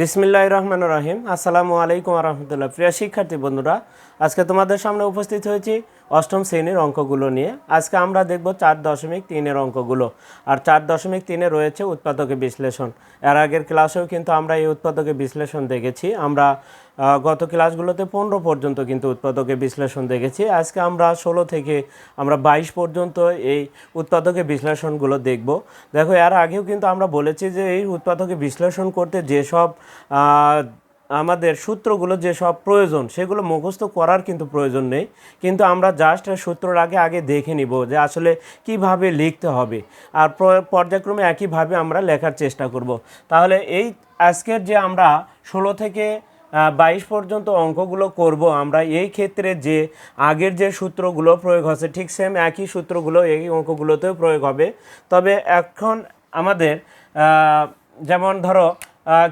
বিসমিল্লাহ রহমান রহিম। আসসালামু আলাইকুম রহমতুল্লাহ। প্রিয় শিক্ষার্থী বন্ধুরা আজকে তোমাদের সামনে উপস্থিত হয়েছি অষ্টম শ্রেণির অঙ্কগুলো নিয়ে আজকে আমরা দেখব চার দশমিক তিনের অঙ্কগুলো। আর চার দশমিক তিনে রয়েছে উৎপাদকের বিশ্লেষণ। এর আগের ক্লাসেও কিন্তু আমরা এই উৎপাদকের বিশ্লেষণ দেখেছি। আমরা গত ক্লাসগুলোতে পনেরো পর্যন্ত কিন্তু উৎপাদকের বিশ্লেষণ দেখেছি। আজকে আমরা ষোলো থেকে আমরা বাইশ পর্যন্ত এই উৎপাদকের বিশ্লেষণগুলো দেখব। দেখো, এর আগেও কিন্তু আমরা বলেছি যে এই উৎপাদকের বিশ্লেষণ করতে যেসব আমাদের সূত্রগুলো যেসব প্রয়োজন, সেগুলো মুখস্থ করার কিন্তু প্রয়োজন নেই। কিন্তু আমরা জাস্ট সূত্রর আগে আগে দেখে নিব যে আসলে কীভাবে লিখতে হবে। আর প্র- পর্যায়ক্রমে একইভাবে আমরা লেখার চেষ্টা করব। তাহলে এই আজকের যে আমরা ষোলো থেকে বাইশ পর্যন্ত অঙ্কগুলো করব, আমরা এই ক্ষেত্রে যে আগের যে সূত্রগুলো প্রয়োগ হচ্ছে, ঠিক সেম একই সূত্রগুলো এই অঙ্কগুলোতেও প্রয়োগ হবে। তবে এখন আমাদের যেমন ধরো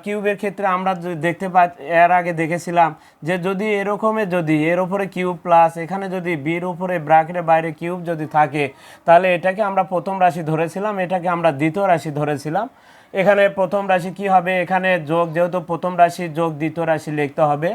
কিউবের ক্ষেত্রে আমরা দেখতে পা, এর আগে দেখেছিলাম যে যদি এরকমের যদি এর ওপরে কিউব প্লাস এখানে যদি বির উপরে ব্র্যাকেটের বাইরে কিউব যদি থাকে, তাহলে এটাকে আমরা প্রথম রাশি ধরেছিলাম, এটাকে আমরা দ্বিতীয় রাশি ধরেছিলাম। এখানে প্রথম রাশি কি হবে? এখানে যোগ, যেহেতু প্রথম রাশি যোগ, দ্বিতীয় রাশি লিখতে হবে।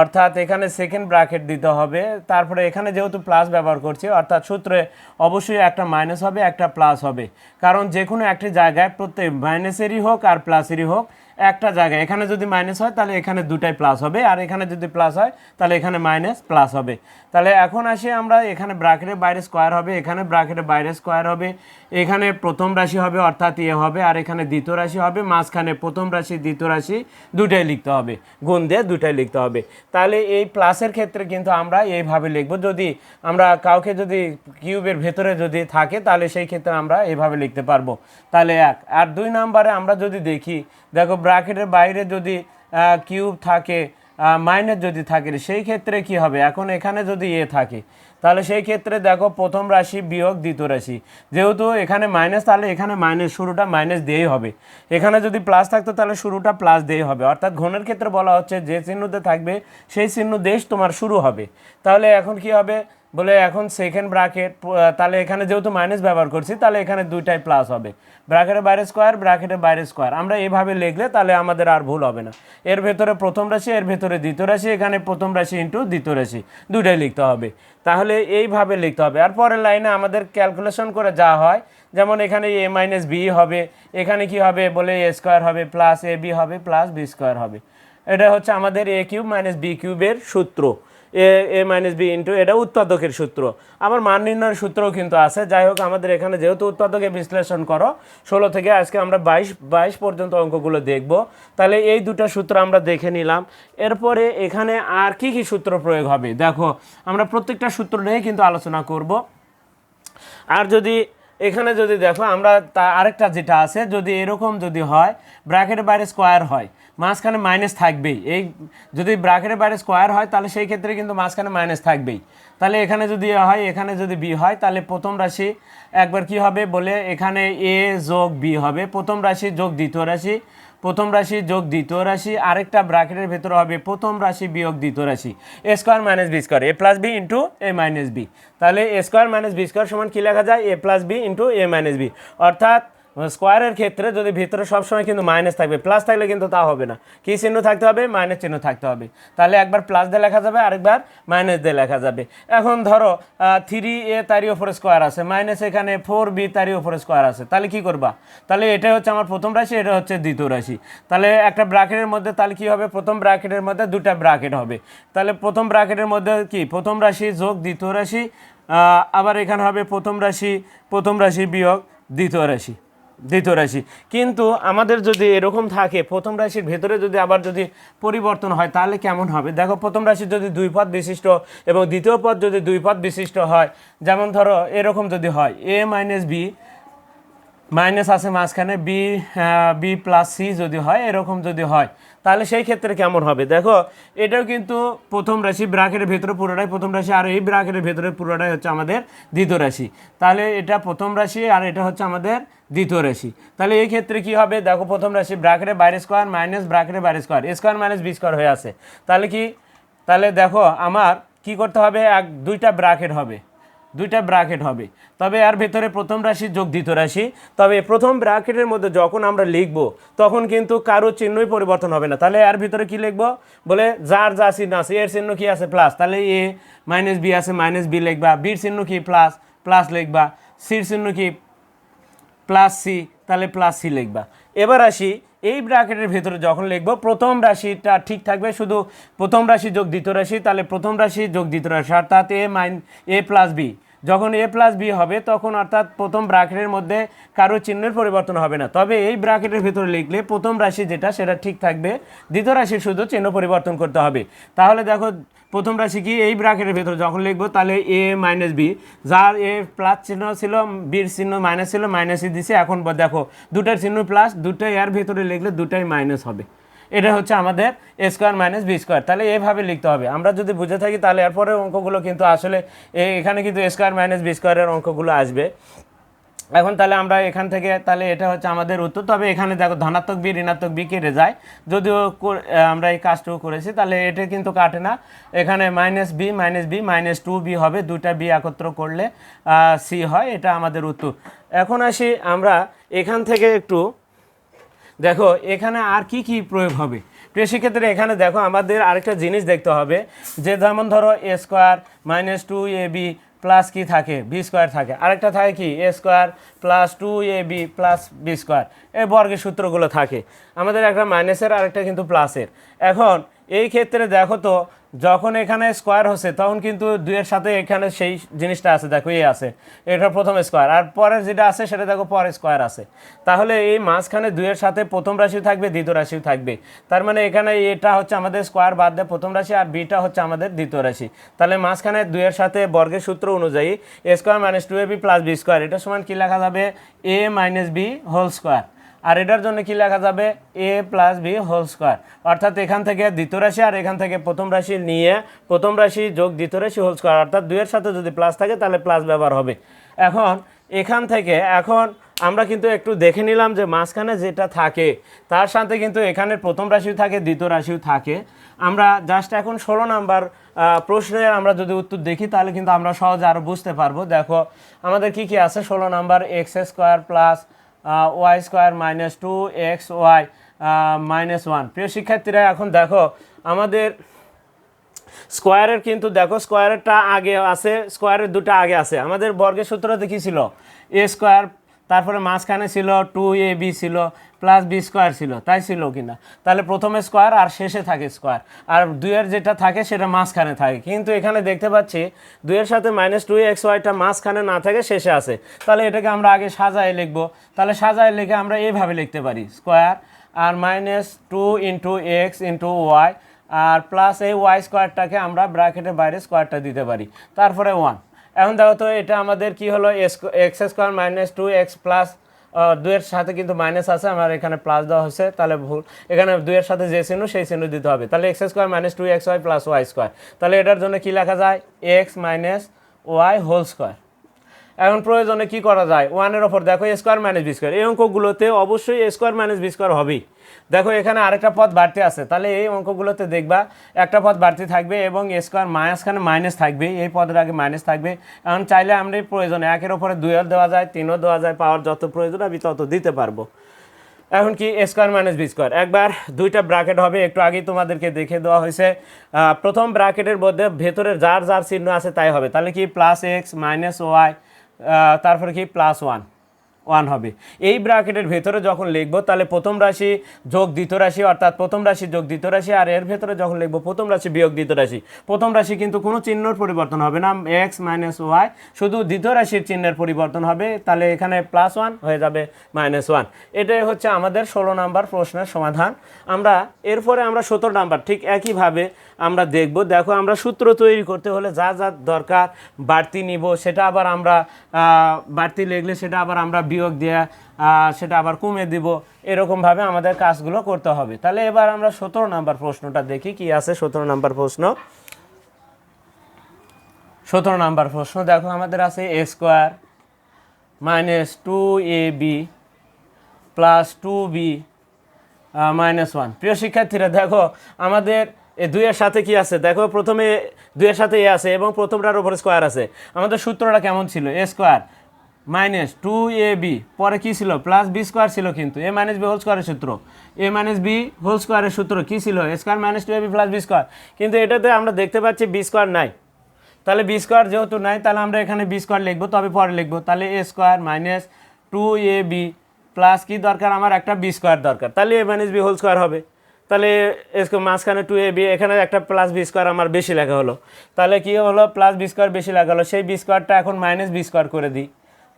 অর্থাৎ এখানে সেকেন্ড ব্র্যাকেট দিতে হবে। তারপরে এখানে যেহেতু প্লাস ব্যবহার করছি, অর্থাৎ সূত্রে অবশ্যই একটা মাইনাস হবে, একটা প্লাস হবে। কারণ যে কোনো একটি জায়গায় প্রত্যেক মাইনাসেরই হোক আর প্লাসেরই হোক একটা জায়গায়। এখানে যদি মাইনাস হয়, তাহলে এখানে দুটাই প্লাস হবে। আর এখানে যদি প্লাস হয়, তাহলে এখানে মাইনাস প্লাস হবে। তাহলে এখন আসি আমরা, এখানে ব্র্যাকেটের বাইরে স্কোয়ার হবে, এখানে ব্র্যাকেটের বাইরে স্কোয়ার হবে। এখানে প্রথম রাশি হবে, অর্থাৎ ইয়ে হবে, আর এখানে দ্বিতীয় রাশি হবে। মাঝখানে প্রথম রাশি, দ্বিতীয় রাশি, দুটাই লিখতে হবে। গুণ দিয়ে দুটাই লিখতে হবে। তাহলে এই প্লাসের ক্ষেত্রে কিন্তু আমরা এইভাবে লিখব। যদি আমরা কাউকে যদি কিউবের ভেতরে যদি থাকে, তাহলে সেই ক্ষেত্রে আমরা এইভাবে লিখতে পারব। তাহলে এক। আর দুই নম্বরে আমরা যদি দেখি, দেখো ব্র্যাকেটের বাইরে যদি কিউব থাকে মাইনাস যদি থাকে, সেই ক্ষেত্রে কি হবে? এখন এখানে যদি এ থাকে, তাহলে সেই ক্ষেত্রে দেখো প্রথম রাশি বিয়োগ দ্বিতীয় রাশি। যেহেতু এখানে মাইনাস, তাহলে এখানে মাইনাস, শুরুটা মাইনাস দিয়েই হবে। এখানে যদি প্লাস থাকতো, তাহলে শুরুটা প্লাস দিয়েই হবে। অর্থাৎ ঘনের ক্ষেত্রে বলা হচ্ছে যে চিহ্নতে থাকবে, সেই চিহ্ন দেশ তোমার শুরু হবে। তাহলে এখন কি হবে? বলে এখন সেকেন্ড ব্র্যাকেট তাহলে এখানে যেহেতু মাইনাস ব্যবহার করছি, তাহলে এখানে দুইটাই প্লাস হবে। ব্র্যাকেটের বাইরে স্কোয়ার ব্র্যাকেটের বাইরে স্কোয়ার আমরা এভাবে লিখলে তাহলে আমাদের আর ভুল হবে না। এর ভেতরে প্রথম রাশি, এর ভেতরে দ্বিতীয় রাশি, এখানে প্রথম রাশি ইন্টু দ্বিতীয় রাশি। দুইটাই লিখতে হবে। তাহলে এইভাবে লিখতে হবে। আর পরের লাইনে আমাদের ক্যালকুলেশন করে যা হয়, যেমন এখানে এ মাইনাস বি হবে, এখানে কি হবে? বলে এ স্কোয়ার হবে প্লাস এ বি হবে প্লাস বি স্কোয়ার হবে। এটা হচ্ছে আমাদের এ কিউব মাইনাস বি কিউবের সূত্র। A A minus B into এটা উৎপাদকের সূত্র। আমার মান নির্ণয়ের সূত্রও কিন্তু আছে। যাই হোক, আমাদের এখানে যেহেতু উৎপাদকের বিশ্লেষণ করো, ষোলো থেকে আজকে আমরা বাইশ বাইশ পর্যন্ত অঙ্কগুলো দেখব। তাহলে এই দুটো সূত্র আমরা দেখে নিলাম। এরপরে এখানে আর কি কি সূত্র প্রয়োগ হবে? দেখো, আমরা প্রত্যেকটা সূত্র নিয়ে কিন্তু আলোচনা করব। আর যদি এখানে যদি দেখো, আমরা তা আরেকটা যেটা আছে, যদি এরকম যদি হয়, ব্র্যাকেটের বাইরে স্কোয়ার হয় মাঝখানে মাইনাস থাকবেই। এই যদি ব্রাকেটের বাইরে স্কোয়ার হয়, তাহলে সেই ক্ষেত্রে কিন্তু মাঝখানে মাইনাস থাকবেই। তাহলে এখানে যদি এ হয়, এখানে যদি বি হয়, তাহলে প্রথম রাশি একবার কি হবে? বলে এখানে এ যোগ বি হবে। প্রথম রাশি যোগ দ্বিতীয় রাশি, প্রথম রাশি যোগ দ্বিতীয় রাশি, আরেকটা ব্রাকেটের ভেতরে হবে প্রথম রাশি বিয়োগ দ্বিতীয় রাশি। A square minus B square A plus B into A minus B তাহলে A square minus B square সমান কী লেখা যায়? A plus B into A minus B অর্থাৎ স্কোয়ারের ক্ষেত্রে যদি ভিতরে সবসময় কিন্তু মাইনাস থাকবে প্লাস থাকলে কিন্তু তা হবে না। কী চিহ্ন থাকতে হবে? মাইনাস চিহ্ন থাকতে হবে। তাহলে একবার প্লাস দিয়ে লেখা যাবে, আরেকবার মাইনাস দিয়ে লেখা যাবে। এখন ধরো থ্রি এ তারই ওপরে স্কোয়ার আছে মাইনাস এখানে ফোর বি তারই ওপরে স্কোয়ার আছে। তাহলে কি করবা? তাহলে এটা হচ্ছে আমার প্রথম রাশি, এটা হচ্ছে দ্বিতীয় রাশি। তাহলে একটা ব্র্যাকেটের মধ্যে তাহলে কী হবে? প্রথম ব্র্যাকেটের মধ্যে দুটা ব্র্যাকেট হবে। তাহলে প্রথম ব্র্যাকেটের মধ্যে কি? প্রথম রাশি যোগ দ্বিতীয় রাশি আবার এখানে হবে প্রথম রাশি প্রথম রাশি বিয়োগ দ্বিতীয় রাশি। দ্বিতীয় রাশি। কিন্তু আমাদের যদি এরকম থাকে, প্রথম রাশির ভেতরে যদি আবার যদি পরিবর্তন হয়, তাহলে কেমন হবে? দেখো, প্রথম রাশি যদি দুই পদ বিশিষ্ট এবং দ্বিতীয় পদ যদি দুই পদ বিশিষ্ট হয়, যেমন ধরো এরকম যদি হয় এ মাইনাস বি মাইনাস আছে মাঝখানে বি বি প্লাস সি যদি হয়, এরকম যদি হয়, তাহলে সেই ক্ষেত্রে কেমন হবে? দেখো, এটাও কিন্তু প্রথম রাশি ব্রাকেটের ভেতরে পুরোটাই প্রথম রাশি, আর এই ব্রাকেটের ভেতরে পুরোটাই হচ্ছে আমাদের দ্বিতীয় রাশি। তাহলে এটা প্রথম রাশি আর এটা হচ্ছে আমাদের দ্বিতীয় রাশি। তাহলে এই ক্ষেত্রে কি হবে? দেখো, প্রথম রাশি ব্রাকেটের বাইরে স্কোয়ার মাইনাস ব্রাকেটের বাইরে square square minus B square হয়ে আছে। তাহলে কি? তাহলে দেখো, আমার কি করতে হবে? এক, দুইটা ব্রাকেট হবে। দুইটা ব্র্যাকেট হবে। তবে এর ভেতরে প্রথম রাশি যোগ দ্বিতীয় রাশি। তবে প্রথম ব্র্যাকেটের মধ্যে যখন আমরা লিখব, তখন কিন্তু কারও চিহ্নই পরিবর্তন হবে না। তাহলে এর ভিতরে কি লিখব? বলে যার যা চিহ্ন আছে, এর চিহ্ন কি আছে? প্লাস তাহলে এ মাইনাস বি আছে মাইনাস বি লিখবা। বির চিহ্ন কি? প্লাস প্লাস লিখবা। সির চিহ্ন কি? প্লাস সি, তাহলে প্লাস সি লিখবা। এবার আসি, এই ব্র্যাকেটের ভেতরে যখন লিখব, প্রথম রাশিটা ঠিক থাকবে, শুধু প্রথম রাশি যোগ দ্বিতীয় রাশি, তাহলে প্রথম রাশি যোগ দ্বিতীয় রাশি, অর্থাৎ A minus, A plus B. যখন এ প্লাস বি হবে, তখন অর্থাৎ প্রথম ব্র্যাকেটের মধ্যে কারও চিহ্নের পরিবর্তন হবে না। তবে এই ব্র্যাকেটের ভেতরে লিখলে প্রথম রাশি যেটা, সেটা ঠিক থাকবে। দ্বিতীয় রাশির শুধু চিহ্ন পরিবর্তন করতে হবে। তাহলে দেখো, প্রথম রাশি কি? এই ব্র্যাকেটের ভেতরে যখন লিখব, তাহলে এ মাইনাস বি যার এ প্লাস চিহ্ন ছিল বির চিহ্ন মাইনাস ছিল মাইনাসই দিছে। এখন দেখো, দুটার চিহ্ন প্লাস দুটাই এর ভেতরে লিখলে দুটাই মাইনাস হবে। এটা হচ্ছে আমাদের A square minus B square তাহলে এভাবে লিখতে হবে। আমরা যদি বুঝে থাকি, তাহলে এরপরে অঙ্কগুলো কিন্তু আসলে এখানে কিন্তু এ স্কোয়ার মাইনাস বি স্কোয়ারের অঙ্কগুলো আসবে। এখন তাহলে আমরা এখান থেকে, তাহলে এটা হচ্ছে আমাদের উত্তর। তবে এখানে দেখো, ধনাত্মক বি ঋণাত্মক বি কেটে যায়। যদিও আমরা এই কাজটুকু করেছি, তাহলে এটা কিন্তু কাটে না। এখানে minus B minus B minus two B হবে। দুটা বি একত্র করলে সি হয়। এটা আমাদের উত্তর। এখন আসি আমরা এখান থেকে একটু দেখো, এখানে আর কি কি প্রয়োগ হবে? কৃষিক্ষেত্রে এখানে দেখো, আমাদের আরেকটা জিনিস দেখতে হবে, যে যেমন ধরো A square minus two A B plus কি থাকে? বি স্কোয়ার থাকে। আরেকটা থাকে কি? A square plus two A B plus B square এই বর্গের সূত্রগুলো থাকে। আমাদের একটা মাইনাসের আরেকটা কিন্তু প্লাসের এখন, এই ক্ষেত্রে দেখো তো যখন এখানে স্কোয়ার হচ্ছে, তখন কিন্তু দুইয়ের সাথে এখানে সেই জিনিসটা আছে, দেখো এ আছে। এটা প্রথম স্কোয়ার আর পরের যেটা আছে, সেটা দেখো পরের স্কোয়ার আছে। তাহলে এই মাঝখানে দুইয়ের সাথে প্রথম রাশি থাকবে, দ্বিতীয় রাশিও থাকবে। তার মানে এখানে এটা হচ্ছে আমাদের স্কোয়ার বাদ দেয় প্রথম রাশি, আর বিটা হচ্ছে আমাদের দ্বিতীয় রাশি। তাহলে মাঝখানে দুইয়ের সাথে বর্গের সূত্র অনুযায়ী A square minus two A B plus B square এটা সমান কি লেখা যাবে? A minus B whole square আর এটার জন্য কি লেখা যাবে? A plus B whole square অর্থাৎ এখান থেকে দ্বিতীয় রাশি আর এখান থেকে প্রথম রাশি নিয়ে প্রথম রাশি যোগ দ্বিতীয় রাশি হোল স্কোয়ার অর্থাৎ দুইয়ের সাথে যদি প্লাস থাকে, তাহলে প্লাস ব্যবহার হবে। এখন, এখান থেকে, এখন আমরা কিন্তু একটু দেখে নিলাম যে মাঝখানে যেটা থাকে, তার সাথে কিন্তু এখানে প্রথম রাশিও থাকে, দ্বিতীয় রাশিও থাকে। আমরা জাস্ট এখন ষোলো নাম্বার প্রশ্নের আমরা যদি উত্তর দেখি, তাহলে কিন্তু আমরা সহজে আরও বুঝতে পারব। দেখো, আমাদের কি কি আছে? ষোলো number X square plus Y square minus two X Y minus one প্রিয় শিক্ষার্থীরা, এখন দেখো, আমাদের স্কোয়ারের কিন্তু, দেখো স্কোয়ারেরটা আগে আছে স্কোয়ারের দুটো আগে আছে। আমাদের বর্গের সূত্রতে কী ছিল? এ স্কোয়ার তারপরে মাঝখানে ছিল টু এ বি ছিল প্লাস বি স্কোয়ার ছিল, তাই ছিল কিনা? তাহলে প্রথমে স্কোয়ার আর শেষে থাকে স্কোয়ার আর দুইয়ের যেটা থাকে সেটা মাঝখানে থাকে। কিন্তু এখানে দেখতে পাচ্ছি দুইয়ের সাথে মাইনাস টু এক্স ওয়াইটা মাঝখানে না থাকে, শেষে আছে। তাহলে এটাকে আমরা আগে সাজায় লিখব। তাহলে সাজায় লিখে আমরা এইভাবে লিখতে পারি। স্কোয়ার আর minus two into X into Y আর প্লাস এই ওয়াই স্কোয়ারটাকে আমরা ব্র্যাকেটের বাইরে স্কোয়ারটা দিতে পারি। তারপরে ওয়ান এখন দেখো তো এটা আমাদের কি হলো? X square minus two X plus দুয়ের সাথে কিন্তু মাইনাস আছে, আমার এখানে প্লাস দেওয়া হচ্ছে তাহলে ভুল। এখানে দুয়ের সাথে যে চিহ্ন, সেই চিহ্ন দিতে হবে। তাহলে X square minus two X Y plus Y square. তাহলে এটার জন্য কী লেখা যায়? X minus Y whole square. এখন প্রয়োজনে কি করা যায়? ওয়ানের ওপর দেখো স্কোয়ার মাইনাস বি স্কোয়ার এই অঙ্কগুলোতে অবশ্যই স্কোয়ার মাইনাস বি স্কোয়ার হবেই। দেখো এখানে আরেকটা পথ বাড়তি আছে। তাহলে এই অঙ্কগুলোতে দেখবা একটা পথ বাড়তি থাকবে এবং স্কোয়ার মাঝখানে মাইনাস থাকবে। এই পদের আগে মাইনাস থাকবে। এখন চাইলে আমরা প্রয়োজনে একের ওপরে দুইও দেওয়া যায়, তিনও দেওয়া যায়, পাওয়ার যত প্রয়োজন আমি তত দিতে পারব। এখন কি স্কোয়ার মাইনাস বি স্কোয়ার একবার দুইটা ব্র্যাকেট হবে। একটু আগেই তোমাদেরকে দেখে দেওয়া হয়েছে। প্রথম ব্র্যাকেটের মধ্যে ভেতরে যার যার চিহ্ন আছে তাই হবে। তাহলে কি প্লাস এক্স মাইনাস ওয়াই তারপরে কি? প্লাস ওয়ান ওয়ান হবে। এই ব্র্যাকেটের ভেতরে যখন লিখব, তাহলে প্রথম রাশি যোগ দ্বিতীয় রাশি, অর্থাৎ প্রথম রাশি যোগ দ্বিতীয় রাশি, আর এর ভেতরে যখন লিখব, প্রথম রাশি বিয়োগ দ্বিতীয় রাশি, প্রথম রাশি কিন্তু কোনো চিহ্নর পরিবর্তন হবে না। এক্স মাইনাস ওয়াই শুধু দ্বিতীয় রাশির চিহ্নের পরিবর্তন হবে, তাহলে এখানে প্লাস ওয়ান হয়ে যাবে মাইনাস ওয়ান এটাই হচ্ছে আমাদের ষোলো নাম্বার প্রশ্নের সমাধান। আমরা, এরপরে আমরা সতেরো নাম্বার, ঠিক একইভাবে আমরা দেখব, দেখো আমরা সূত্র তৈরি করতে হলে যা যা দরকার বাড়তি নিব, সেটা আবার আমরা বাড়তি লিখলে সেটা আবার আমরা বিয়োগ দেওয়া সেটা আবার কমে দিব। এরকমভাবে আমাদের কাজগুলো করতে হবে। তাহলে এবার আমরা সতেরো নাম্বার প্রশ্নটা দেখি, কি আছে সতেরো নাম্বার প্রশ্ন? সতেরো নাম্বার প্রশ্ন, দেখো আমাদের আছে A square minus two A B plus two B minus one প্রিয় শিক্ষার্থীরা, দেখো আমাদের এ দুইয়ের সাথে কি আছে? দেখো প্রথমে দুইয়ের সাথে এ আছে এবং প্রথমটার উপরে স্কোয়ার আছে। আমাদের সূত্রটা কেমন ছিল? A square minus two A B. পরে কি ছিল? প্লাস বি স্কোয়ার ছিল কিন্তু। এ মাইনাস বি হোল স্কোয়ারের সূত্র। এ মাইনাস বি হোল স্কোয়ারের সূত্র কি ছিল? A square minus two A B plus B square. কিন্তু এটাতে আমরা দেখতে পাচ্ছি বি স্কোয়ার নাই। তাহলে বি স্কোয়ার যেহেতু নাই, তাহলে আমরা এখানে বি স্কোয়ার লিখব, তবে পরে লিখব। তাহলে A square minus two A B plus কি দরকার? আমার একটা বি স্কোয়ার দরকার। তাহলে A minus B whole square হবে। তাহলে মাঝখানে টু এ বি, এখানে একটা প্লাস বি স্কোয়ার আমার বেশি লেখা হলো। তাহলে কি হলো? প্লাস বি স্কোয়ার বেশি লেখা হলো। সেই বি স্কোয়ারটা এখন মাইনাস বি স্কোয়ার করে দিই।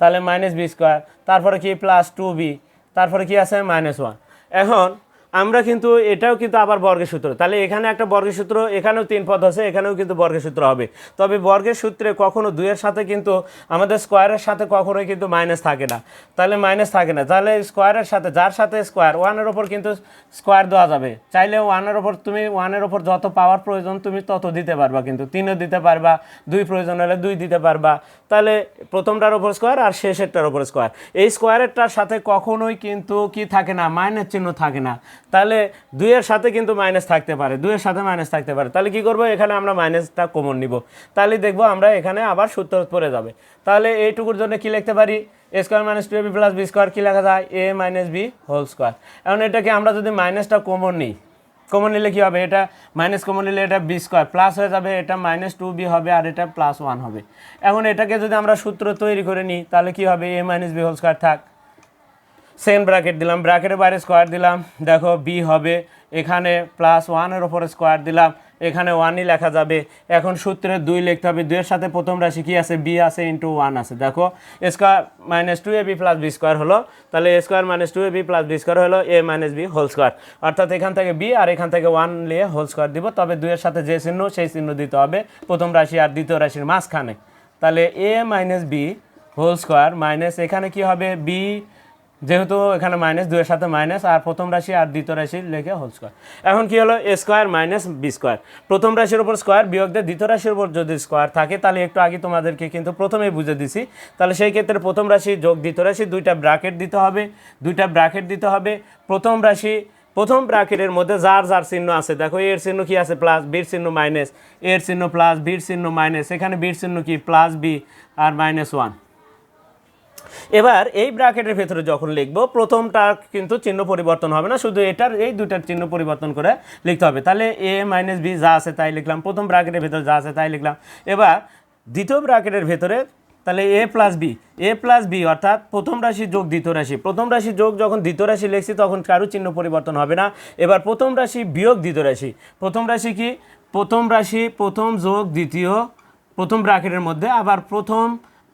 তাহলে মাইনাস বি স্কোয়ার তারপরে কি প্লাস টু বি তারপরে কি আছে মাইনাস ওয়ান এখন আমরা কিন্তু এটাও কিন্তু আবার বর্গের সূত্র। তাহলে এখানে একটা বর্গের সূত্র, এখানেও তিন পদ আছে, এখানেও কিন্তু বর্গের সূত্র হবে। তবে বর্গের সূত্রে কখনো দুইয়ের সাথে কিন্তু, আমাদের স্কোয়ারের সাথে কখনোই কিন্তু মাইনাস থাকে না। তাহলে মাইনাস থাকে না। তাহলে স্কোয়ারের সাথে, যার সাথে স্কোয়ার ওয়ানের ওপর কিন্তু স্কোয়ার দেওয়া যাবে। চাইলে ওয়ানের ওপর তুমি ওয়ানের ওপর যত পাওয়ার প্রয়োজন, তুমি তত দিতে পারবা কিন্তু। তিনও দিতে পারবা, দুই প্রয়োজন হলে দুই দিতে পারবা। তাহলে প্রথমটার ওপর স্কোয়ার আর শেষেরটার ওপর স্কোয়ার এই স্কোয়ারেরটার সাথে কখনোই কিন্তু কি থাকে না? মাইনাস চিহ্ন থাকে না। তাহলে দুইয়ের সাথে কিন্তু মাইনাস থাকতে পারে, দুইয়ের সাথে মাইনাস থাকতে পারে। তাহলে কি করব? এখানে আমরা মাইনাসটা কমন নিব। তাহলে দেখব আমরা এখানে আবার সূত্র পড়ে যাবে। তাহলে এইটুকুর জন্য কি লিখতে পারি? A square minus two a b plus b square কী লেখা যায়? A minus b whole square এখন এটাকে আমরা যদি মাইনাসটা কমন নিই কমন নিলে কী হবে? এটা মাইনাস কমন নিলে এটা বি স্কোয়ার প্লাস হয়ে যাবে, এটা মাইনাস টু বি হবে আর এটা প্লাস ওয়ান হবে। এখন এটাকে যদি আমরা সূত্র তৈরি করে নিই, তাহলে কী হবে? A minus b whole square থাক। সেম ব্র্যাকেট দিলাম। ব্র্যাকেটের বাইরে স্কোয়ার দিলাম। দেখো বি হবে। এখানে প্লাস ওয়ানের ওপরে স্কোয়ার দিলাম। এখানে ওয়ানই লেখা যাবে। এখন সূত্রে দুই লিখতে হবে। দুইয়ের সাথে প্রথম রাশি কি আছে? বি আছে ইন্টু ওয়ান আছে। দেখো square minus two a b plus b square হলো। তাহলে square minus two a b plus b square হলো a minus b whole square অর্থাৎ এখান থেকে বি আর এখান থেকে ওয়ান নিয়ে হোল স্কোয়ার দিব। তবে দুইয়ের সাথে যে চিহ্ন, সেই চিহ্ন দিতে হবে। প্রথম রাশি আর দ্বিতীয় রাশির মাঝখানে। তাহলে a minus b whole square minus এখানে কি হবে? বি যেহেতু এখানে মাইনাস দুইয়ের সাথে মাইনাস আর প্রথম রাশি আর দ্বিতীয় রাশি লেখে হোল স্কোয়ার এখন কি হলো? A square minus b square প্রথম রাশির উপর স্কোয়ার বিয়োগ দিয়ে দ্বিতীয় রাশির উপর যদি স্কোয়ার থাকে, তাহলে একটু আগে তোমাদেরকে কিন্তু প্রথমেই বুঝে দিছি। তাহলে সেই ক্ষেত্রে প্রথম রাশি যোগ দ্বিতীয় রাশি, দুইটা ব্র্যাকেট দিতে হবে। দুইটা ব্র্যাকেট দিতে হবে। প্রথম রাশি, প্রথম ব্র্যাকেটের মধ্যে যার যার চিহ্ন আছে, দেখো এর চিহ্ন কি আছে? প্লাস বির চিহ্ন মাইনাস এর চিহ্ন প্লাস বির চিহ্ন মাইনাস এখানে বির চিহ্ন কি? প্লাস বি আর মাইনাস ওয়ান এবার এই ব্র্যাকেটের ভেতরে যখন লিখব প্রথমটা কিন্তু চিহ্ন পরিবর্তন হবে না, শুধু এটার, এই দুটার চিহ্ন পরিবর্তন করে লিখতে হবে। তাহলে এ মাইনাস বি যা আছে তাই লিখলাম, প্রথম ব্র্যাকেটের ভেতরে যা আছে তাই লিখলাম। এবার দ্বিতীয় ব্র্যাকেটের ভেতরে, তাহলে a plus b a plus b অর্থাৎ প্রথম রাশি যোগ দ্বিতীয় রাশি। প্রথম রাশি যোগ যখন দ্বিতীয় রাশি লিখছি, তখন কারও চিহ্ন পরিবর্তন হবে না। এবার প্রথম রাশি বিয়োগ দ্বিতীয় রাশি। প্রথম রাশি কি? প্রথম রাশি, প্রথম যোগ দ্বিতীয়, প্রথম ব্র্যাকেটের মধ্যে আবার প্রথম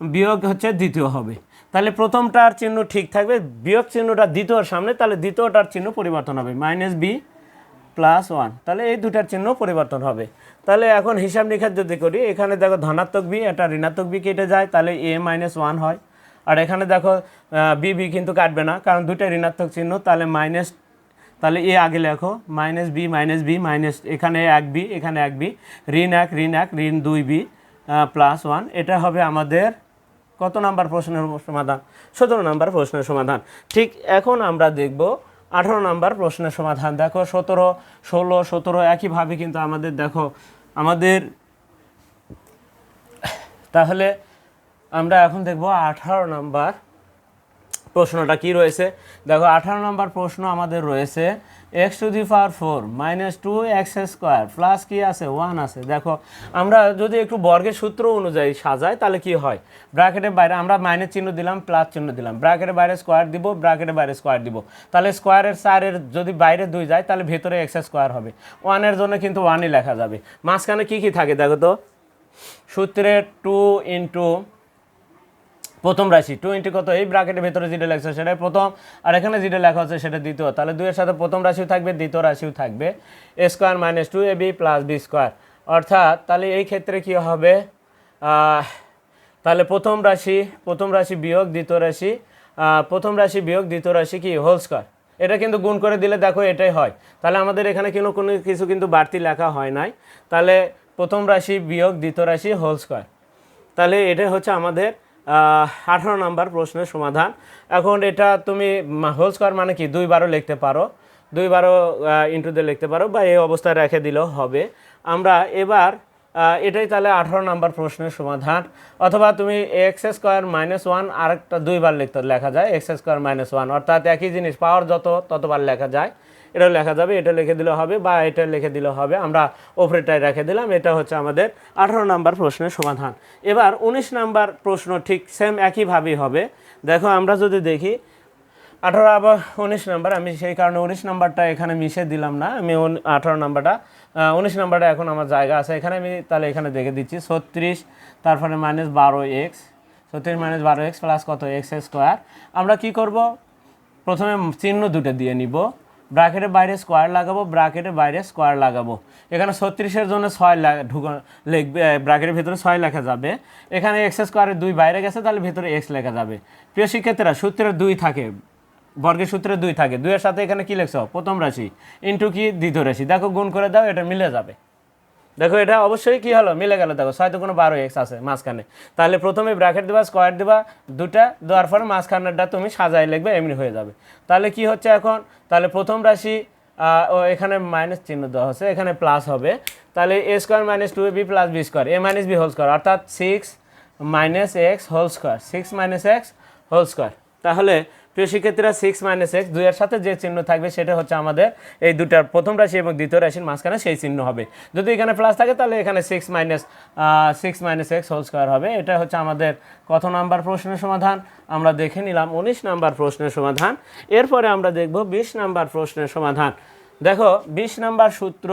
বিয়োগ হচ্ছে দ্বিতীয় হবে। তাহলে প্রথমটার চিহ্ন ঠিক থাকবে বিয়োগ চিহ্নটা দ্বিতীয়র সামনে, তাহলে দ্বিতীয়টার চিহ্ন পরিবর্তন হবে মাইনাস বি প্লাস ওয়ান তাহলে এই দুটার চিহ্ন পরিবর্তন হবে। তাহলে এখন হিসাব নিখাত যদি করি, এখানে দেখো ধনাত্মক বি এটা ঋণাত্মক বি কেটে যায়, তাহলে এ মাইনাস ওয়ান হয়। আর এখানে দেখো বি বি কিন্তু কাটবে না, কারণ দুটা ঋণাত্মক চিহ্ন, তাহলে মাইনাস তাহলে এ আগে লেখো minus b minus b minus এখানে এক বি এখানে এক বি ঋণ এক ঋণ এক, ঋণ দুই বি প্লাস ওয়ান এটা হবে আমাদের কত নাম্বার প্রশ্নের সমাধান? সতেরো নাম্বার প্রশ্নের সমাধান। ঠিক এখন আমরা দেখব আঠারো নাম্বার প্রশ্নের সমাধান। দেখো সতেরো, ষোলো, সতেরো একইভাবে কিন্তু আমাদের দেখো, আমাদের তাহলে আমরা এখন দেখব আঠারো নাম্বার প্রশ্নটা কি রয়েছে? দেখো, আঠারো নম্বর প্রশ্ন আমাদের রয়েছে x to the power four minus two x square plus কী আছে? ওয়ান আছে। দেখো, আমরা যদি একটু বর্গের সূত্র অনুযায়ী সাজাই, তাহলে কি হয়? ব্র্যাকেটের বাইরে আমরা মাইনাস চিহ্ন দিলাম প্লাস চিহ্ন দিলাম। ব্র্যাকেটের বাইরে স্কোয়ার দিব, ব্র্যাকেটের বাইরে স্কোয়ার দিব। তাহলে স্কোয়ারের চারের যদি বাইরে দুই যায়, তাহলে ভেতরে এক্স স্কোয়ার হবে। ওয়ানের জন্য কিন্তু ওয়ানই লেখা যাবে। মাঝখানে কি কি থাকে দেখো তো? সূত্রে টু ইন্টু প্রথম রাশি টোয়েন্টি কত? এই ব্র্যাকেটের ভেতরে যেটা লেখছে সেটাই প্রথম। আর এখানে যেটা লেখা আছে সেটা দ্বিতীয়। তাহলে দুইয়ের সাথে প্রথম রাশিও থাকবে, দ্বিতীয় রাশিও থাকবে। A square minus two a b plus b square অর্থাৎ তাহলে এই ক্ষেত্রে কি হবে? তাহলে প্রথম রাশি প্রথম রাশি বিয়োগ, দ্বিতীয় রাশি প্রথম রাশি বিয়োগ, দ্বিতীয় রাশি কি? হোল স্কোয়ার এটা কিন্তু গুণ করে দিলে দেখো এটাই হয়। তাহলে আমাদের এখানে কিন্তু কোনো কিছু কিন্তু বাড়তি লেখা হয় নাই। তাহলে প্রথম রাশি বিয়োগ, দ্বিতীয় রাশি হোল স্কোয়ার তাহলে এটা হচ্ছে আমাদের আঠারো নাম্বার প্রশ্নের সমাধান। এখন এটা তুমি হোল স্কোয়ার মানে কি? দুইবারও লিখতে পারো। দুইবারও ইন্টু দিয়ে লিখতে পারো বা এই অবস্থায় রেখে দিলেও হবে। আমরা এবার এটাই তাহলে আঠারো নাম্বার প্রশ্নের সমাধান। অথবা তুমি এক্স স্কোয়ার মাইনাস ওয়ান আরেকটা দুইবার লিখতে লেখা যায়। এক্স স্কোয়ার মাইনাস ওয়ান অর্থাৎ একই জিনিস পাওয়ার যত, ততবার লেখা যায়। এটা লেখা যাবে, এটা লিখে দিলে হবে বা এটা লিখে দিলে হবে। আমরা ওপরেটাই রেখে দিলাম, এটা হচ্ছে আমাদের আঠারো নাম্বার প্রশ্নের সমাধান। এবার উনিশ নাম্বার প্রশ্ন ঠিক সেম একইভাবেই হবে। দেখো আমরা যদি দেখি, আঠারো আবার উনিশ নাম্বার, আমি সেই কারণে উনিশ নাম্বারটা এখানে মিশে দিলাম না, আমি আঠারো নাম্বারটা উনিশ নাম্বারটা এখন আমার জায়গা আছে, এখানে আমি তাহলে এখানে দেখে দিচ্ছি, ছত্রিশ, তারপরে মাইনাস বারো এক্স ছত্রিশ মাইনাস বারো এক্স প্লাস কত এক্স স্কোয়ার আমরা কি করব? প্রথমে চিহ্ন দুটো দিয়ে নিব। ব্র্যাকেটের বাইরে স্কোয়ার লাগাবো, ব্র্যাকেটের বাইরে স্কোয়ার লাগাবো। এখানে ছত্রিশের জন্য ছয় ঢুকো লিখবে ব্র্যাকেটের ভিতরে ছয় লেখা যাবে। এখানে এক্স স্কোয়ারের দুই বাইরে গেছে, তাহলে ভিতরে এক্স লেখা যাবে। প্রিয় শিক্ষার্থীরা, সূত্রের দুই থাকে, বর্গের সূত্রে দুই থাকে। দুইয়ের সাথে এখানে কী লেখছ? প্রথম রাশি। ইন্টু কি? দ্বিতীয় রাশি। দেখো, গুণ করে দাও, এটা মিলে যাবে। দেখো, এটা অবশ্যই কি হলো? মিলে গেল। দেখো, ছয় কোনো বারো এক্স আছে মাঝখানে। তাহলে প্রথমে ব্র্যাকেট দেবা স্কোয়ার দেবা, দুটা দেওয়ার পরে মাঝখানেরটা তুমি সাজাই লিখবে, এমনি হয়ে যাবে। তাহলে কি হচ্ছে এখন? তাহলে প্রথম রাশি ও এখানে মাইনাস চিহ্ন দেওয়া হচ্ছে, এখানে প্লাস হবে। তাহলে a square minus two b plus b square a minus b whole square অর্থাৎ six minus x whole square six minus x whole square তাহলে প্রিয় শিক্ষার্থীরা সিক্স মাইনাস এক্স দুইয়ের সাথে যে চিহ্ন থাকবে সেটা হচ্ছে আমাদের এই দুটার প্রথম রাশি এবং দ্বিতীয় রাশির মাঝখানে সেই চিহ্ন হবে। যদি এখানে প্লাস থাকে, তাহলে এখানে six minus six minus x whole square হবে। এটা হচ্ছে আমাদের কত নাম্বার প্রশ্নের সমাধান? আমরা দেখে নিলাম উনিশ নাম্বার প্রশ্নের সমাধান। এরপরে আমরা দেখব বিশ নাম্বার প্রশ্নের সমাধান। দেখো, বিশ নাম্বার সূত্র,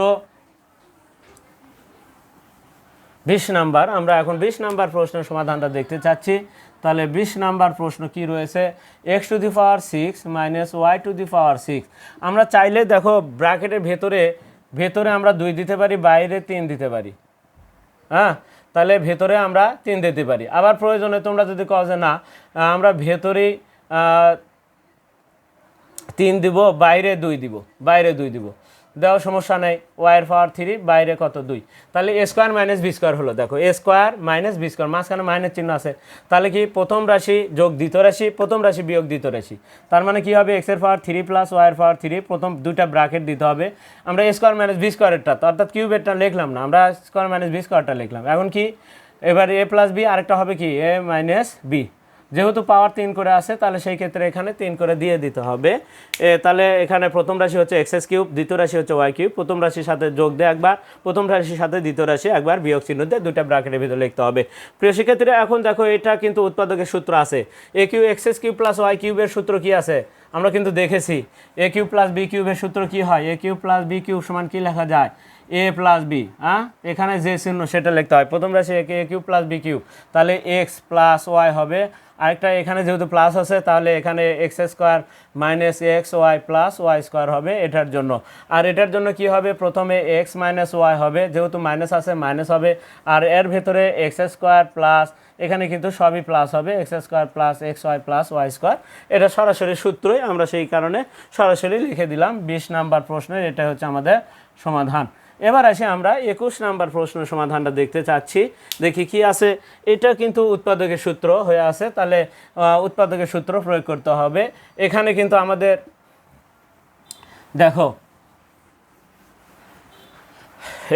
বিশ নাম্বার, আমরা এখন বিশ নাম্বার প্রশ্নের সমাধানটা দেখতে চাচ্ছি। তাহলে বিশ নাম্বার প্রশ্ন কি রয়েছে? X to the power six minus y to the power six আমরা চাইলে দেখো ব্র্যাকেটের ভেতরে ভেতরে আমরা দুই দিতে পারি, বাইরে তিন দিতে পারি। হ্যাঁ? তাহলে ভেতরে আমরা তিন দিতে পারি। আবার প্রয়োজনে তোমরা যদি কও যে না, আমরা ভেতরেই তিন দিব, বাইরে দুই দিব, বাইরে দুই দিব। দেওয়া সমস্যা নেই ওয়াইয়ের পাওয়ার থ্রি বাইরে কত? দুই। তাহলে a square minus b square হলো, দেখো a square minus b square মাঝখানে মাইনাস চিহ্ন আছে। তাহলে কি প্রথম রাশি যোগ দ্বিতীয় রাশি, প্রথম রাশি বিয়োগ দ্বিতীয় রাশি? তার মানে কি হবে? এক্সের পাওয়ার থ্রি প্লাস ওয়াইয়ের পাওয়ার থ্রি প্রথম দুইটা ব্র্যাকেট দিতে হবে। আমরা এ স্কোয়ার মাইনাস বি স্কোয়ারেরটা অর্থাৎ কিউবেরটা লিখলাম না, আমরা স্কোয়ার মাইনাস বি স্কোয়ারটা লিখলাম। এখন কি? এবার এ প্লাস বি আরেকটা হবে কি? এ মাইনাস বি যেহেতু পাওয়ার তিন করে আছে, তাহলে সেই ক্ষেত্রে এখানে তিন করে দিয়ে দিতে হবে। তাহলে এখানে প্রথম রাশি হচ্ছে এক্সএস কিউব, দ্বিতীয় রাশি হচ্ছে ওয়াই কিউব। প্রথম রাশির সাথে যোগ দিয়ে একবার, প্রথম রাশির সাথে দ্বিতীয় রাশি একবার, বিয়োগ চিহ্ন দিয়ে দুটা ব্র্যাকেটের ভিতরে লিখতে হবে। প্রিয় শিক্ষার্থীরা এখন দেখো, এটা কিন্তু উৎপাদকের সূত্র আছে। A cube, x's cube plus y কিউবের সূত্র কি আছে? আমরা কিন্তু দেখেছি। এ কিউ প্লাস বি কিউবের সূত্র কি হয়? A cube plus b cube সমান কি লেখা যায়? এ প্লাস বি হ্যাঁ? এখানে যে চিহ্ন সেটা লিখতে হয়। প্রথম রাশি a cube plus b cube তাহলে এক্স প্লাস ওয়াই হবে আরেকটা এখানে যেহেতু প্লাস আছে, তাহলে এখানে x square minus x y plus y square হবে এটার জন্য। আর এটার জন্য কি হবে? প্রথমে এক্স মাইনাস ওয়াই হবে, যেহেতু মাইনাস আছে মাইনাস হবে। আর এর ভেতরে এক্স স্কোয়ার প্লাস এখানে কিন্তু সবই প্লাস হবে x square plus x y plus y square এটা সরাসরি সূত্রই, আমরা সেই কারণে সরাসরি লিখে দিলাম, বিশ নাম্বার প্রশ্নের এটা হচ্ছে আমাদের সমাধান। এবার আসি আমরা একুশ নাম্বার প্রশ্নের সমাধানটা দেখতে চাচ্ছি। দেখি কি আছে। এটা কিন্তু উৎপাদকের সূত্র হয়ে আছে। তাহলে উৎপাদকের সূত্র প্রয়োগ করতে হবে। এখানে কিন্তু আমাদের, দেখো,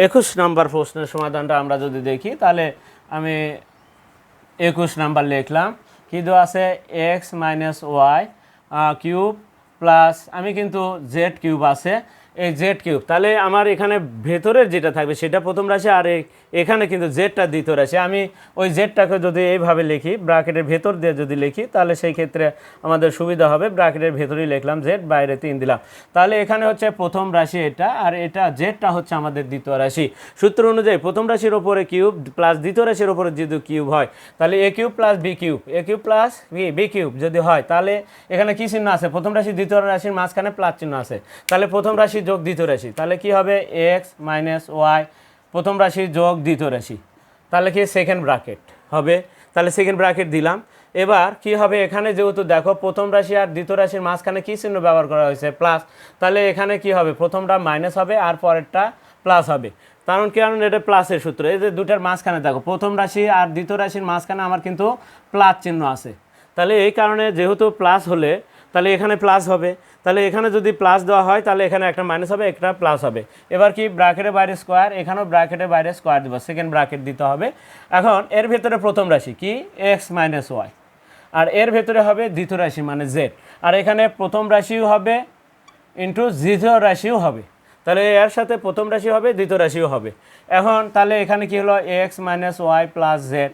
একুশ নাম্বার প্রশ্নের সমাধানটা আমরা যদি দেখি, তাহলে আমি একুশ নাম্বার লিখলাম। কি আছে? X minus y cube plus, আমি কিন্তু জেড কিউব আছে। জেড কিউব তাহলে আমার এখানে ভেতরের যেটা থাকবে সেটা প্রথম রাশি, আর এই- এখানে কিন্তু জেডটা দ্বিতীয় রাশি। আমি ওই জেডটাকে যদি এইভাবে লিখি ব্রাকেটের ভেতর দিয়ে যদি লিখি, তাহলে সেই ক্ষেত্রে আমাদের সুবিধা হবে। ব্রাকেটের ভেতরেই লিখলাম জেড বাইরে তিন দিলাম। তাহলে এখানে হচ্ছে প্রথম রাশি এটা, আর এটা জেডটা হচ্ছে আমাদের দ্বিতীয় রাশি। সূত্র অনুযায়ী প্রথম রাশির ওপরে কিউব প্লাস দ্বিতীয় রাশির ওপরে যদি কিউব হয়, তাহলে a cube plus b cube a cube plus b cube যদি হয়, তাহলে এখানে কি চিহ্ন আছে? প্রথম রাশি, দ্বিতীয় রাশির মাঝখানে প্লাস চিহ্ন আছে। তাহলে প্রথম রাশি যোগ দ্বিতীয় রাশি, তাহলে কি হবে? এক্স মাইনাস ওয়াই প্রথম রাশি যোগ দ্বিতীয় রাশি, তাহলে কি সেকেন্ড ব্র্যাকেট হবে? তাহলে সেকেন্ড ব্র্যাকেট দিলাম। এবার কি হবে? এখানে যেহেতু দেখো প্রথম রাশি আর দ্বিতীয় রাশির মাঝখানে কি চিহ্ন ব্যবহার করা হয়েছে? প্লাস তাহলে এখানে কি হবে? প্রথমটা মাইনাস হবে আর পরেরটা প্লাস হবে। কারণ কারণ এটা প্লাসের সূত্র। এই যে দুটার মাঝখানে দেখো, প্রথম রাশি আর দ্বিতীয় রাশির মাঝখানে আমার কিন্তু প্লাস চিহ্ন আছে। তাহলে এই কারণে যেহেতু প্লাস হলে তাহলে এখানে প্লাস হবে। তাহলে এখানে যদি প্লাস দেওয়া হয়, তাহলে এখানে একটা মাইনাস হবে, একটা প্লাস হবে। এবার কি ব্র্যাকেটের বাইরে স্কোয়ার এখানেও ব্র্যাকেটের বাইরে স্কোয়ার দেবো। সেকেন্ড ব্র্যাকেট দিতে হবে। এখন এর ভেতরে প্রথম রাশি কি? এক্স মাইনাস ওয়াই আর এর ভেতরে হবে দ্বিতীয় রাশি মানে জেড আর এখানে প্রথম রাশিও হবে ইন্টু দ্বিতীয় রাশিও হবে। তাহলে এর সাথে প্রথম রাশি হবে, দ্বিতীয় রাশিও হবে। এখন তাহলে এখানে কি হলো? X minus y plus z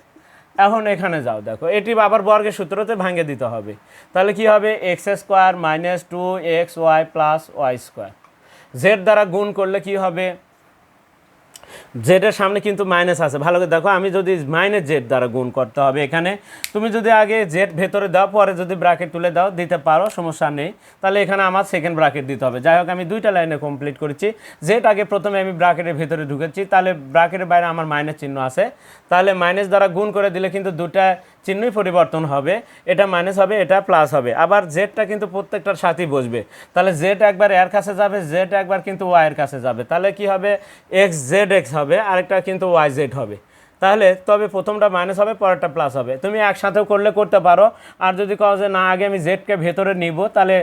এখন এখানে যাও, দেখো। এটি আবার বর্গের সূত্রতে ভাঙে দিতে হবে। তাহলে কি হবে? X square minus two x y plus y square z দ্বারা গুণ করলে কি হবে? জেডের সামনে কিন্তু মাইনাস আছে। ভালো করে দেখো, আমি যদি মাইনাস জেড দ্বারা গুণ করতে হবে এখানে, তুমি যদি আগে জেড ভেতরে দাও, পরে যদি ব্রাকেট তুলে দাও, দিতে পারো, সমস্যা নেই। তাহলে এখানে আমার সেকেন্ড ব্রাকেট দিতে হবে। যাই হোক, আমি দুইটা লাইনে কমপ্লিট করেছি। জেড আগে প্রথমে আমি ব্রাকেটের ভেতরে ঢুকেছি, তাহলে ব্রাকেটের বাইরে আমার মাইনাস চিহ্ন আছে। তাহলে মাইনাস দ্বারা গুণ করে দিলে কিন্তু দুটা চিহ্নই পরিবর্তন হবে, এটা মাইনাস হবে, এটা প্লাস হবে। আবার জেডটা কিন্তু প্রত্যেকটার সাথেই বসবে। তাহলে জেড একবার এর কাছে যাবে জেড একবার কিন্তু ওয়াইয়ের কাছে যাবে। তাহলে কি হবে? এক্স জেড এক্স হবে, আরেকটা কিন্তু ওয়াই জেড হবে। তাহলে তবে প্রথমটা মাইনাস হবে, পরেরটা প্লাস হবে। তুমি একসাথেও করলে করতে পারো। আর যদি কও যে না, আগে আমি জেডকে ভেতরে নিব, তাহলে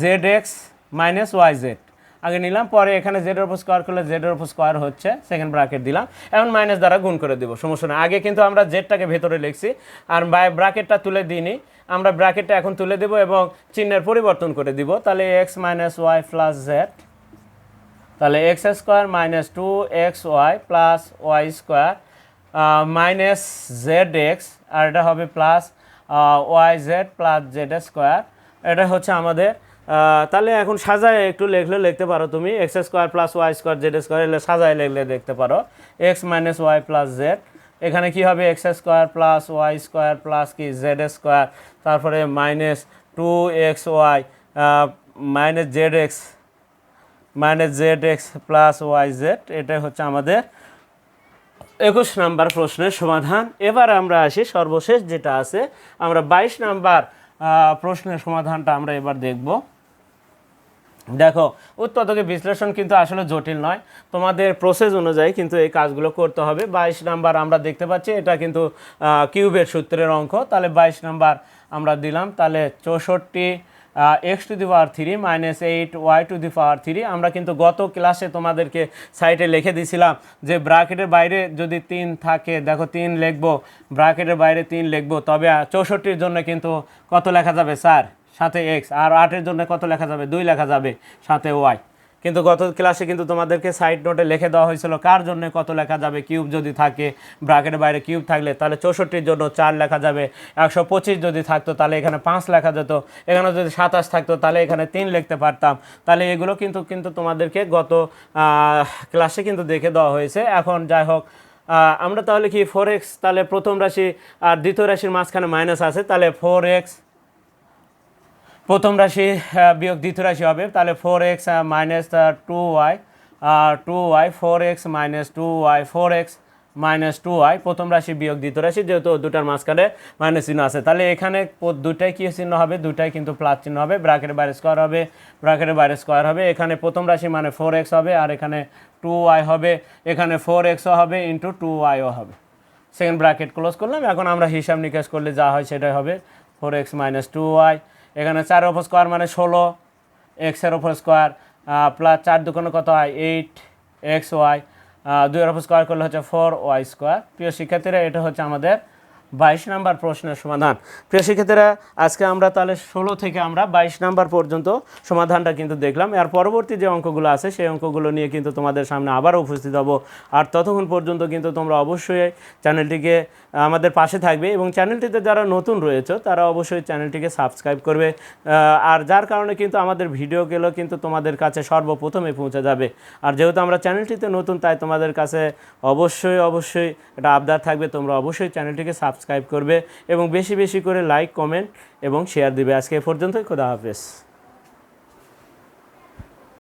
z x minus y z আগে নিলাম, পরে এখানে জেডের উপর স্কোয়ার করলে জেডের উপর স্কোয়ার হচ্ছে সেকেন্ড ব্রাকেট দিলাম, এখন মাইনাস দ্বারা গুণ করে দেবো, সমস্যা নেই। আগে কিন্তু আমরা জেডটাকে ভেতরে লিখছি, আর বাই ব্রাকেটটা তুলে দিইনি, আমরা ব্রাকেটটা এখন তুলে দেবো এবং চিহ্নের পরিবর্তন করে দিব, তাহলে x minus y plus z তাহলে x square minus two x y plus y square minus z x আর এটা হবে plus y z plus z square এটা হচ্ছে আমাদের তাহলে এখন সাজায় একটু লেখলে লিখতে পারো তুমি। X square plus y square z square এলে সাজায় লিখলে দেখতে পারো। X minus y plus z এখানে কি হবে? X square plus y square plus কি? জেড স্কোয়ার তারপরে minus two x y minus z x minus z x plus y z এটাই হচ্ছে আমাদের একুশ নাম্বার প্রশ্নের সমাধান। এবার আমরা আসি সর্বশেষ যেটা আছে। আমরা বাইশ নাম্বার প্রশ্নের সমাধানটা আমরা এবার দেখব। দেখো, উৎপাদকের বিশ্লেষণ কিন্তু আসলে জটিল নয়। তোমাদের প্রসেস অনুযায়ী কিন্তু এই কাজগুলো করতে হবে। বাইশ নাম্বার আমরা দেখতে পাচ্ছি, এটা কিন্তু কিউবের সূত্রের অঙ্ক। তাহলে বাইশ নাম্বার আমরা দিলাম। তাহলে চৌষট্টি x to the power three minus eight y to the power three আমরা কিন্তু গত ক্লাসে তোমাদেরকে সাইটে লিখে দিয়েছিলাম যে ব্রাকেটের বাইরে যদি তিন থাকে, দেখো তিন লিখব ব্রাকেটের বাইরে তিন লিখব, তবে চৌষট্টির জন্য কিন্তু কত লেখা যাবে, স্যার? সাথে এক্স আর আটের জন্য কত লেখা যাবে? দুই লেখা যাবে, সাথে ওয়াই কিন্তু গত ক্লাসে কিন্তু তোমাদেরকে সাইড নোটে লিখে দেওয়া হয়েছিল, কার জন্য কত লেখা যাবে? কিউব যদি থাকে ব্রাকেটের বাইরে কিউব থাকলে, তাহলে চৌষট্টির জন্য চার লেখা যাবে, একশো পঁচিশ যদি থাকতো, তাহলে এখানে পাঁচ লেখা যেত, এখানে যদি সাতাশ থাকতো, তাহলে এখানে তিন লিখতে পারতাম। তাহলে এগুলো কিন্তু কিন্তু তোমাদেরকে গত ক্লাসে কিন্তু দেখে দেওয়া হয়েছে। এখন যাই হোক আমরা তাহলে কি ফোর এক্স তাহলে প্রথম রাশি আর দ্বিতীয় রাশির মাঝখানে মাইনাস আছে, তাহলে ফোর এক্স প্রথম রাশি বিয়োগ দ্বিতীয় রাশি হবে। তাহলে four x minus two y two y four x minus two y four x minus two y প্রথম রাশি, বিয়োগ দ্বিতীয় রাশি, যেহেতু দুটার মাঝখানে মাইনাস চিহ্ন আছে। তাহলে এখানে দুটাই কি চিহ্ন হবে? দুটাই কিন্তু প্লাস চিহ্ন হবে ব্র্যাকেটের বাইরে স্কোয়ার হবে ব্র্যাকেটের বাইরে স্কোয়ার হবে। এখানে প্রথম রাশি মানে ফোর এক্স হবে, আর এখানে টু ওয়াই হবে। এখানে ফোর এক্সও হবে ইন্টু টু ওয়াইও হবে। সেকেন্ড ব্র্যাকেট ক্লোজ করলাম। এখন আমরা হিসাব নিকাশ করলে যা হয় সেটাই হবে। Four x minus two y এখানে চার ওপর স্কোয়ার মানে ষোলো এক্সের ওপর স্কোয়ার প্লাস চার দোকানে কত হয়? এইট এক্স ওয়াই দুই ওপর স্কোয়ার করলে হচ্ছে ফোর ওয়াই স্কোয়ার প্রিয় শিক্ষার্থীরা, এটা হচ্ছে আমাদের বাইশ নাম্বার প্রশ্নের সমাধান। প্রিয় শিক্ষার্থীরা, আজকে আমরা তাহলে ষোলো থেকে আমরা বাইশ নাম্বার পর্যন্ত সমাধানটা কিন্তু দেখলাম। আর পরবর্তী যে অঙ্কগুলো আছে, সেই অঙ্কগুলো নিয়ে কিন্তু তোমাদের সামনে আবার উপস্থিত হব। আর ততক্ষণ পর্যন্ত কিন্তু তোমরা অবশ্যই চ্যানেলটিকে, আমাদের পাশে থাকবে এবং চ্যানেলটিতে যারা নতুন রয়েছে, তারা অবশ্যই চ্যানেলটিকে সাবস্ক্রাইব করবে। আর যার কারণে কিন্তু আমাদের ভিডিওগুলো কিন্তু তোমাদের কাছে সর্বপ্রথমে পৌঁছে যাবে। আর যেহেতু আমরা চ্যানেলটিতে নতুন, তাই তোমাদের কাছে অবশ্যই অবশ্যই এটা আবদার থাকবে। তোমরা অবশ্যই চ্যানেলটিকে সাবস্ক্রাইব করবে এবং বেশি বেশি করে লাইক, কমেন্ট এবং শেয়ার দিবে। আজকে এ পর্যন্তই, খোদা হাফেজ।